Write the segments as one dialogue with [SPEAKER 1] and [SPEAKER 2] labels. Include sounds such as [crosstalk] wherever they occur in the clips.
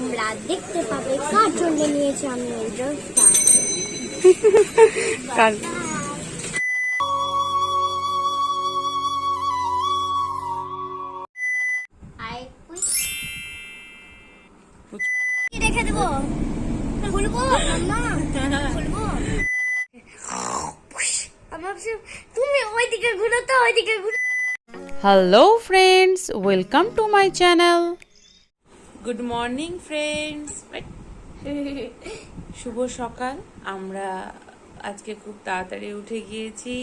[SPEAKER 1] তোমরা দেখতে পাবে কার জন্য নিয়েছি আমি এই ড্রেসটা [laughs]
[SPEAKER 2] কাল
[SPEAKER 1] কি রেখে দেবো? খুলবো খুলবো তুমি ওইদিকে ঘুরো তো ওইদিকে ঘুরো।
[SPEAKER 2] Hello friends welcome to my channel good morning friends শুভ সকাল। আমরা আজকে খুব তাড়াতাড়ি উঠে গিয়েছি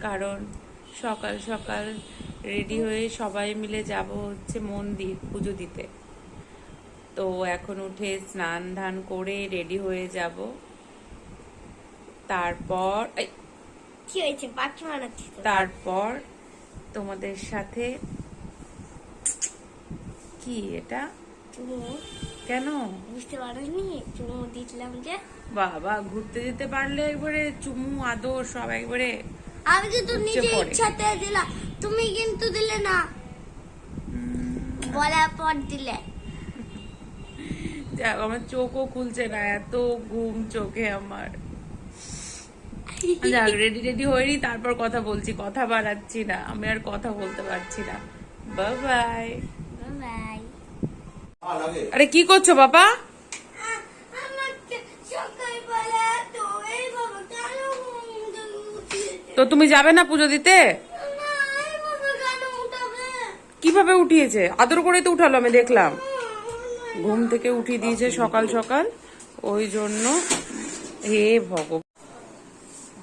[SPEAKER 2] কারণ সকাল সকাল রেডি হয়ে সবাই মিলে যাব হচ্ছে মন্দির পুজো দিতে। তো এখন উঠে স্নান ধান করে রেডি হয়ে যাব। তারপর
[SPEAKER 1] কি হয়েছে?
[SPEAKER 2] তারপর তোমাদের সাথে কি এটা? কেন?
[SPEAKER 1] বুঝতে পারোনি চুমু যে।
[SPEAKER 2] বাবা ঘুরতে যেতে পারলে একবারে চুমু আদর সব একবারে
[SPEAKER 1] আমি কিন্তু নিজে ইচ্ছাতে দিলাম তুমি কিন্তু দিলে না। বলার পর দিলে।
[SPEAKER 2] যাক, আমার চোখও খুলছে না এত ঘুম চোখে আমার। যাক রেডি রেডি হয়নি তারপর কথা বলছি কথা বাড়াচ্ছি না আমি আর কথা বলতে পারছি না। বাই বাই আরে কি করছ বাবা?
[SPEAKER 1] তো
[SPEAKER 2] তুমি যাবে না পুজো দিতে? কীভাবে উঠিয়েছে? আদর করে তো উঠালো আমি দেখলাম। ঘুম থেকে উঠিয়ে দিয়েছে সকাল সকাল। ওই জন্য হে ভগ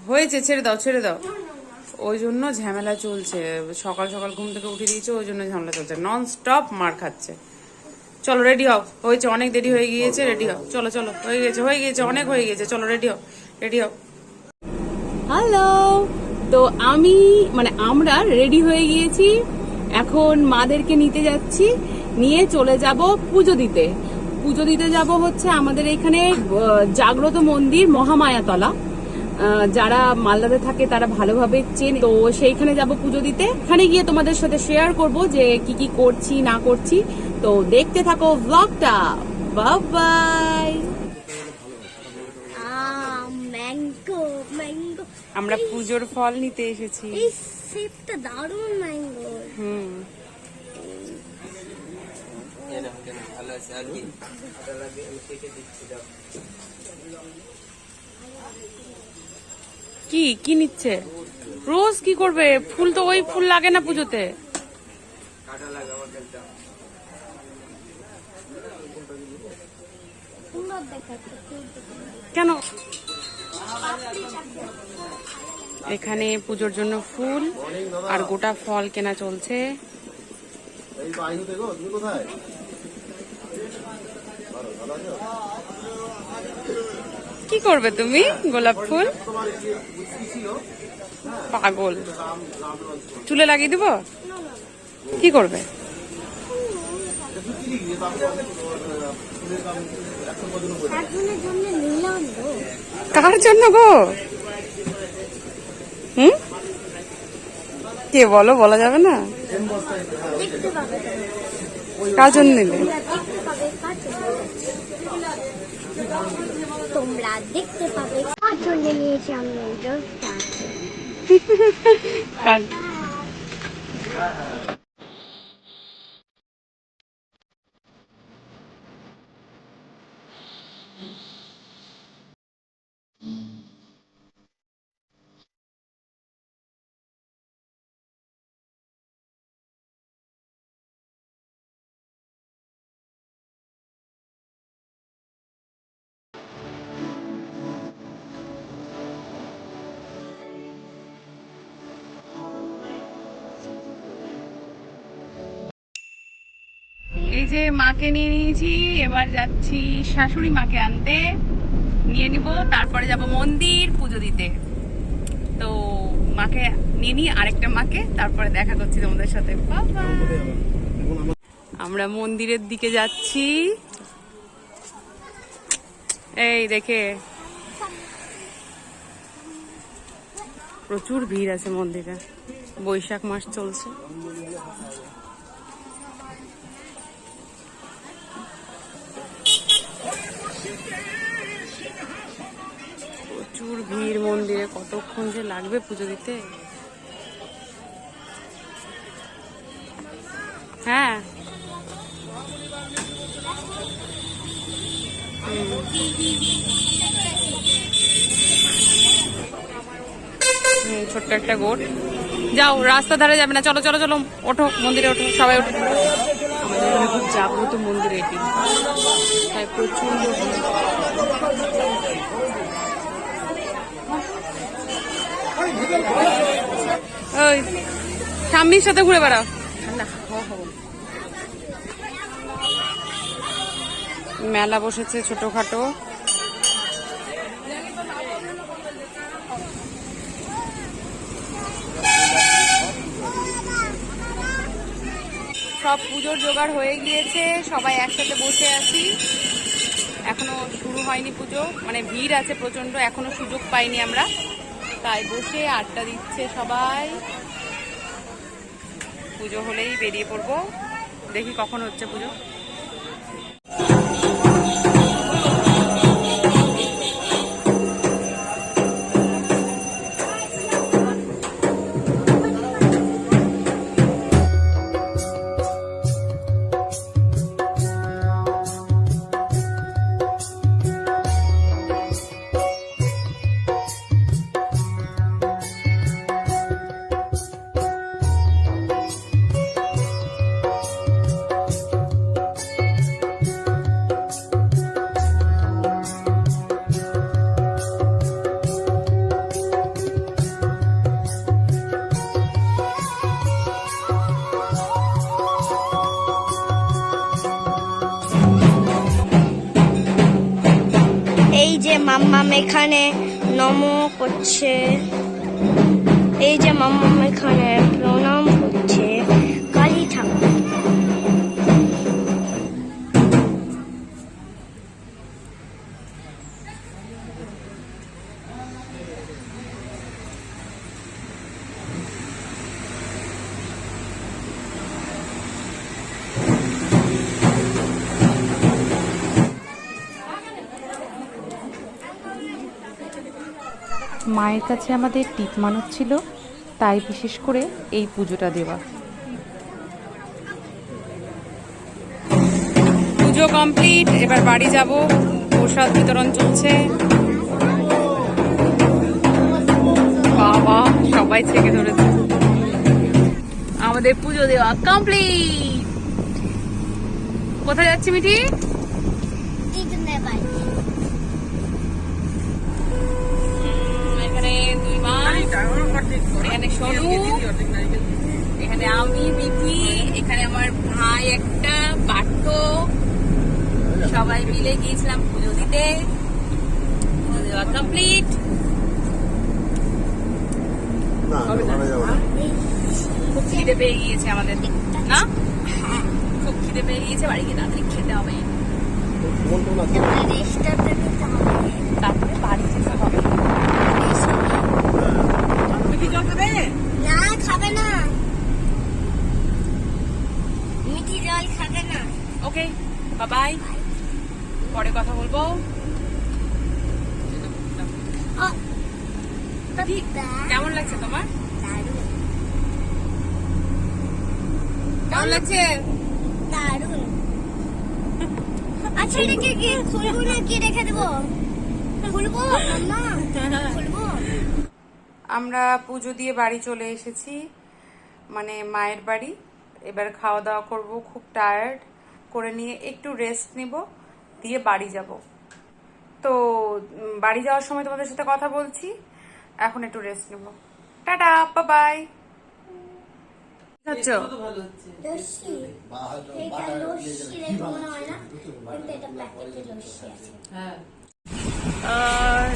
[SPEAKER 2] হয়েছে ছেড়ে দাও ছেড়ে দাও। ওই জন্য ঝামেলা চলছে। সকাল সকাল ঘুম থেকে উঠিয়ে দিয়েছে ওই জন্য ঝামেলা চলছে। নন স্টপ মার খাচ্ছে। চলো রেডি হও। হয়েছে অনেক দেরি হয়ে গিয়েছে রেডি হও। চলো চলো হয়ে গেছে হয়ে গেছে অনেক হয়ে গেছে চলো রেডি হও রেডি হও।
[SPEAKER 3] হ্যালো তো আমি মানে আমরা রেডি হয়ে গিয়েছি। এখন মাদেরকে নিতে যাচ্ছি নিয়ে চলে যাব পুজো দিতে। পুজো দিতে যাব হচ্ছে আমাদের এখানে জাগ্রত মন্দির মহামায়াতলা। যারা মালদাতে থাকে তারা ভালোভাবে চেন। তো সেইখানে যাব পুজো দিতে। এখানে গিয়ে তোমাদের সাথে শেয়ার করব যে কি কি করছি না করছি। তো দেখতে থাকো ব্লগটা বাই
[SPEAKER 1] আহ, ম্যাঙ্গো ম্যাঙ্গো
[SPEAKER 2] আমরা পুজোর ফল নিতে এসেছি।
[SPEAKER 1] এই শেপটা দারুণ ম্যাঙ্গো
[SPEAKER 2] হুম। কি? কি কি নিচ্ছে? রোজ কি করবে? ফুল তো ওই ফুল লাগে না পুজোতে। কেন? এখানে পুজোর জন্য ফুল আর গোটা ফল কেনা চলছে।
[SPEAKER 4] কোথায়?
[SPEAKER 2] করবে তুমি? গোলাপ ফুল? পাগল। চুলে লাগিয়ে দিব? কি করবে? কার জন্য গো? হুম? কে বলো, বলা যাবে না। কার জন্য নিলে?
[SPEAKER 1] তোমরা দেখতে পাবে। চলে নিয়েছি আমি এই [laughs]
[SPEAKER 2] যে মাকে নিয়ে নিয়েছি, এবার যাচ্ছি শাশুড়ি মাকে আনতে। নিয়ে নিব, তারপরে যাব মন্দির পুজো দিতে। তো মাকে নিয়ে নিই, আরেকটা মাকে, তারপরে দেখা করছি তোমাদের সাথে. আমরা মন্দিরের দিকে যাচ্ছি। এই দেখে। প্রচুর ভিড় আছে মন্দিরে। বৈশাখ মাস চলছে। প্রচুর ভিড় মন্দিরে, কতক্ষণ যে লাগবে পুজো দিতে? হ্যাঁ। ছোট্ট একটা গোট। যাও রাস্তা ধারে যাবে না। চলো চলো চলো, ওঠো, মন্দিরে ওঠো, সবাই ওঠো। আমাদের খুব জাগ্রত মন্দির এটি। তাই প্রচণ্ড ওই, স্বামীর সাথে ঘুরে বেড়াও। মেলা বসেছে ছোটখাটো। সব পুজোর জোগাড় হয়ে গিয়েছে, সবাই একসাথে বসে আছি। এখনও শুরু হয়নি পুজো মানে ভিড় আছে প্রচণ্ড এখনও সুযোগ পাইনি আমরা। তাই বসে আড্ডা দিচ্ছে সবাই। পুজো হলেই বেরিয়ে পড়ব। দেখি কখন হচ্ছে পুজো।
[SPEAKER 1] এখানে নম করছে। এই যে মাম্মাম এখানে প্রণাম করছে।
[SPEAKER 3] মায়ের কাছে আমাদের টিপ মানত ছিল, তাই বিশেষ করে এই পুজোটা দেওয়া।
[SPEAKER 2] পুজো কমপ্লিট, এবার বাড়ি যাব। প্রসাদ বিতরণ চলছে। বাবা, সবাই ছেকে ধরেছে। আমাদের পুজো দেওয়া কমপ্লিট। কোথায় যাচ্ছি মিঠি এখানে দুই মাস এখানে আমি বিথি এখানে আমার ভাই একটা পার্থ সবাই মিলে গিয়েছিলাম পুজো দিতে। পুজো দেওয়া কমপ্লিট খুব খিদে পেয়ে গিয়েছে আমাদের। না? খুব খিদে পেয়ে গিয়েছে বাড়ি গিয়ে তাড়াতাড়ি খেতে হবে। তারপরে বাড়ি যেতে হবে মিঠি জল খাবে
[SPEAKER 1] না খাবে না মিঠি জল খাবে না
[SPEAKER 2] ওকে বাই পরে কথা বলব। কেমন লাগছে তোমার? কেমন লাগছে?
[SPEAKER 1] দারুণ আচ্ছা এটাকে কি খুলবো না কি রেখে দেবো? খুলবো খুলবো।
[SPEAKER 2] আমরা পুজো দিয়ে বাড়ি চলে এসেছি। মানে মায়ের বাড়ি। এবার খাওয়া দাওয়া করব খুব টায়ার্ড করে নিয়ে একটু রেস্ট নিব দিয়ে বাড়ি যাব। তো বাড়ি যাওয়ার সময় তোমাদের সাথে কথা বলছি এখন একটু রেস্ট নেব। টাটা বাই
[SPEAKER 1] লস্যি রেখে মনে হয়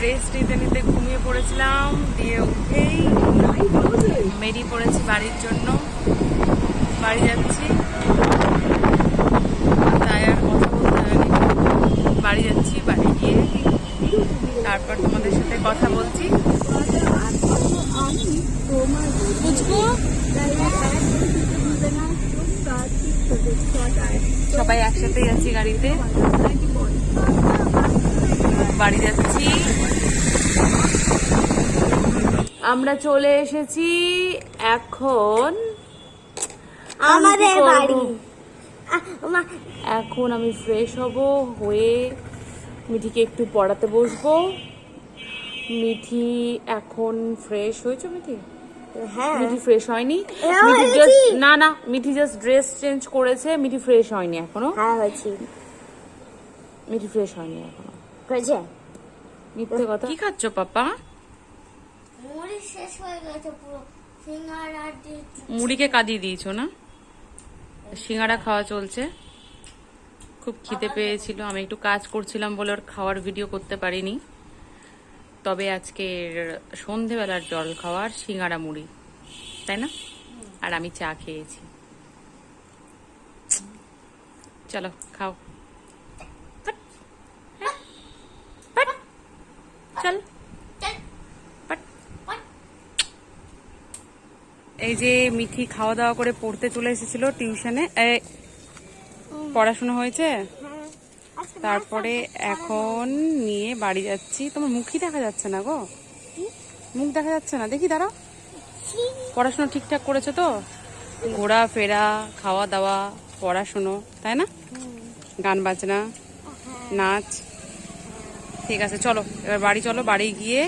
[SPEAKER 2] রেস্ট নিতে নিতে ঘুমিয়ে পড়েছিলাম দিয়ে উঠেই বেরিয়ে পড়েছি বাড়ির জন্য। বাড়ি যাচ্ছি তাই আর কথা বলতে হয়নি বাড়ি যাচ্ছি বাড়ি গিয়ে তারপর তোমাদের সাথে কথা বলছি বুঝব সবাই একসাথেই আছি গাড়িতে বাড়ি যাচ্ছি
[SPEAKER 3] আমরা চলে এসেছি এখন
[SPEAKER 1] আমাদের বাড়ি।
[SPEAKER 3] এখন আমি ফ্রেশ হব হয়ে মিঠিকে একটু পড়াতে বসবো। মিঠি এখন ফ্রেশ হয়েছে মিঠি?
[SPEAKER 1] হ্যাঁ।
[SPEAKER 3] মিঠি ফ্রেশ হয়নি।
[SPEAKER 1] হ্যাঁ,
[SPEAKER 3] মিঠি জাস্ট না না মিঠি জাস্ট ড্রেস চেঞ্জ করেছে মিঠি ফ্রেশ হয়নি এখনও।
[SPEAKER 1] হ্যাঁ হয়েছি।
[SPEAKER 3] মিঠি ফ্রেশ হয়নি
[SPEAKER 1] এখনও।
[SPEAKER 3] মিথ্যে কথা। কি খাচ্ছ পাপা?
[SPEAKER 1] মুড়ি শেষ হয়ে গেছে পুরো। সিঙ্গারা দিয়ে
[SPEAKER 2] মুড়িকে কাঁদিয়ে দিয়েছ না? সিঙ্গারা খাওয়া চলছে। খুব খিদে পেয়েছিল। আমি একটু কাজ করছিলাম বলে ওর খাওয়ার ভিডিও করতে পারিনি। তবে আজকের সন্ধেবেলার জল খাওয়ার সিঙ্গারা মুড়ি তাই না? আর আমি চা খেয়েছি। চলো খাও। চল। এই যে মিঠি খাওয়া দাওয়া করে পড়তে চলে এসেছিল টিউশনে। পড়াশোনা হয়েছে? তারপরে এখন নিয়ে বাড়ি যাচ্ছি। তোমার মুখই দেখা যাচ্ছে না গো। মুখ দেখা যাচ্ছে না। দেখি দাঁড়াও। পড়াশোনা ঠিকঠাক করেছ তো? ঘোরা ফেরা খাওয়া দাওয়া, পড়াশুনো, তাই না? গান বাজনা, নাচ। ঠিক আছে, চলো। এবার বাড়ি চলো, বাড়ি গিয়ে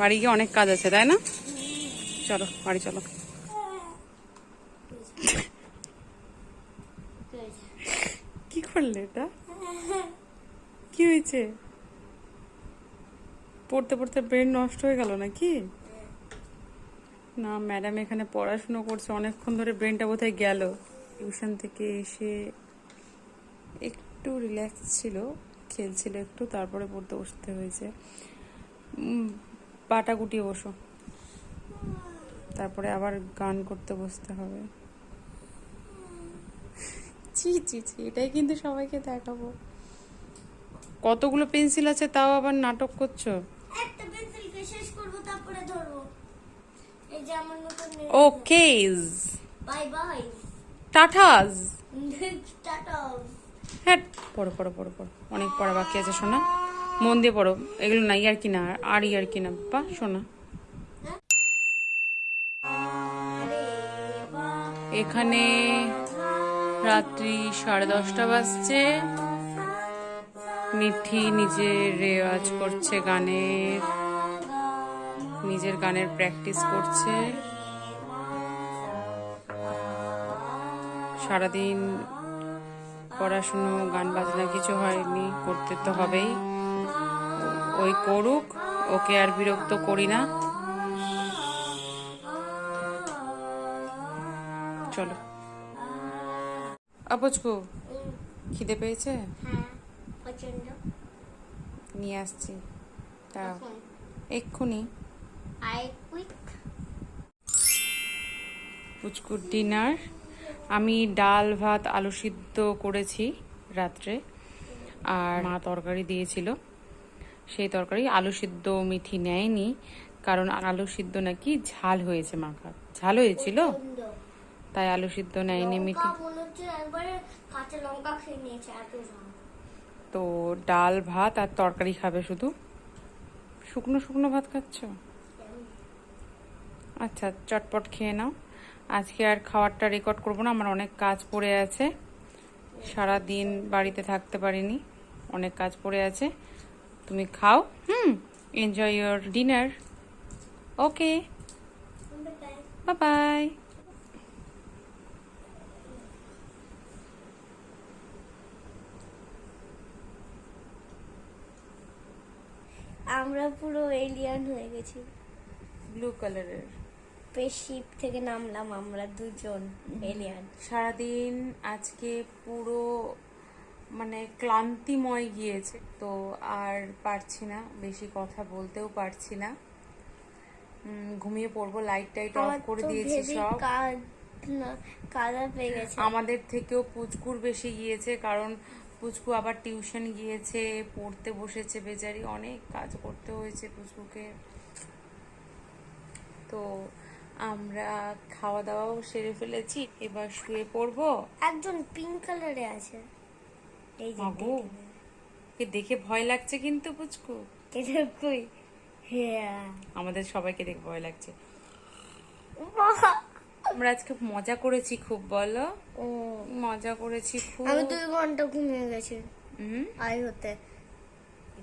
[SPEAKER 2] বাড়ি গিয়ে অনেক কাজ আছে, তাই না? চলো, বাড়ি চলো। কি করলে এটা? কি হয়েছে? পড়তে পড়তে ব্রেন নষ্ট হয়ে গেল নাকি? না ম্যাডাম এখানে পড়াশুনো করছে, অনেকক্ষণ ধরে ব্রেনটা বোধহয় গেল। টিউশন থেকে এসে একটু রিল্যাক্স ছিল, খেলছিল একটু, তারপরে পড়তে বসতে হয়েছে। পাটা গুটিয়ে বসো। তারপরে আবার গান করতে বসতে হবে। ছি ছি ছি এটাই কিন্তু সবাইকে দেখাবো। কতগুলো পেন্সিল আছে তাও আবার নাটক করছ?
[SPEAKER 1] একটা পেন্সিলকে শেষ করব তারপরে ধরবো। এই যে আমার নতুন
[SPEAKER 2] ওকে
[SPEAKER 1] বাই বাই।
[SPEAKER 2] টাটাস। [laughs]
[SPEAKER 1] টাটা
[SPEAKER 2] হ্যাঁ পড়ো পড়ো পড়ো পড়ো। অনেক পড়া বাকি আছে শোনা। মন দিয়ে পড়ো। এগুলো না ইয়ার কি না আর ইয়ার কি না। বা শোনা। এখানে রাত্রি সাড়ে দশটা বাজছে। মিঠি নিজের রেওয়াজ করছে গানের, নিজের গানের প্র্যাকটিস করছে। সারাদিন পড়াশুনো, গান বাজনা কিছু হয়নি, করতে তো হবেই। ওই করুক, ওকে আর বিরক্ত করি না। চলো। আপচকু খিদে পেয়েছে?
[SPEAKER 1] হ্যাঁ
[SPEAKER 2] নিয়ে আসছি। তা এক্ষুনি।
[SPEAKER 1] আই
[SPEAKER 2] পুচকুর ডিনার। আমি ডাল ভাত আলু সিদ্ধ করেছি রাত্রে। আর মা তরকারি দিয়েছিল। সেই তরকারি আলু সিদ্ধ মিঠি নেয়নি। কারণ আলু সিদ্ধ নাকি ঝাল হয়েছে মাখার। ঝাল হয়েছিল? তাই আলু সিদ্ধ নেয়নি মিঠি। তো ডাল ভাত আর তরকারি খাবে শুধু? শুকনো শুকনো ভাত খাচ্ছ? আচ্ছা চটপট খেয়ে নাও। আজকে আর খাবারটা রেকর্ড করব না আমার অনেক কাজ পড়ে আছে। সারা দিন বাড়িতে থাকতে পারিনি অনেক কাজ পড়ে আছে। তুমি খাও হুম enjoy your dinner okay bye bye
[SPEAKER 1] আমরা পুরো এলিয়ান হয়ে গেছি।
[SPEAKER 2] ব্লু কালারের
[SPEAKER 1] স্পেসশিপ থেকে নামলাম আমরা দুজন এলিয়ান
[SPEAKER 2] সারাদিন আজকে পুরো মানে ক্লান্তিময় গিয়েছে তো আর পারছি না বেশি কথা বলতেও পারছি না। ঘুমিয়ে পড়ব লাইট টাইট অফ করে দিয়েছি সব।
[SPEAKER 1] কাদা পেয়ে গেছে।
[SPEAKER 2] আমাদের থেকেও পুচকুর বেশি গিয়েছে কারণ পুচকু আবার টিউশন গিয়েছে পড়তে বসেছে বেচারি অনেক কাজ করতে হয়েছে পুচকুকে। তো আমরা খাওয়া দাওয়াও সেরে ফেলেছি এবার শুয়ে পড়ব।
[SPEAKER 1] একজন পিঙ্ক কালারে আছে। এই যে
[SPEAKER 2] কে দেখে ভয় লাগছে কিন্তু পুচকু।
[SPEAKER 1] এটা কই? হ্যাঁ।
[SPEAKER 2] আমাদের সবাইকে দেখে ভয় লাগছে। আমরা আজকে মজা করেছি খুব বলো।
[SPEAKER 1] ও।
[SPEAKER 2] মজা করেছি খুব।
[SPEAKER 1] আমি দুই ঘণ্টা ঘুমিয়ে গেছি।
[SPEAKER 2] হুম।
[SPEAKER 1] আই হতে।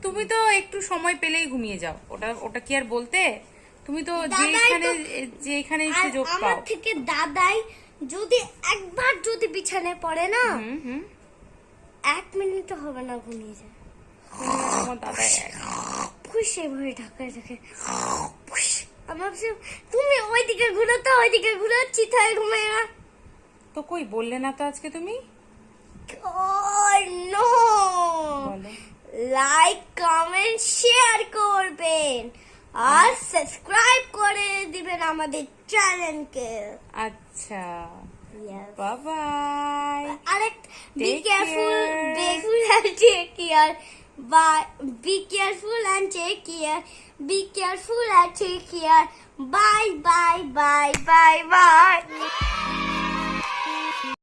[SPEAKER 2] তুমি তো একটু সময় পেলেই ঘুমিয়ে যাও। ওটা ওটা কি আর বলতে? তুমি তো যেখানে যেখানে
[SPEAKER 1] আর
[SPEAKER 2] সুযোগ
[SPEAKER 1] আমার থেকে দাদাই যদি একবার যদি বিছানায় পড়ে না এক মিনিট হবে না ঘুমিয়ে যায়।
[SPEAKER 2] তোমার দাদা
[SPEAKER 1] খুশ এভাবে ঢাকায় ঢাকে আমি তুমি ওইদিকে ঘুরো তো ওইদিকে ঘুরো চিথায় ঘুমায় না
[SPEAKER 2] তো কই বললে না তো আজকে তুমি
[SPEAKER 1] নো লাইক কমেন্ট শেয়ার করবেন আর সাবস্ক্রাইব করে দিবেন আমাদের চ্যানেলকে
[SPEAKER 2] আচ্ছা
[SPEAKER 1] Yes.
[SPEAKER 2] বাবাই
[SPEAKER 1] আরেক বি কেয়ারফুল. বেগুন care bye be careful and take care. Be careful and take care. Bye bye bye bye bye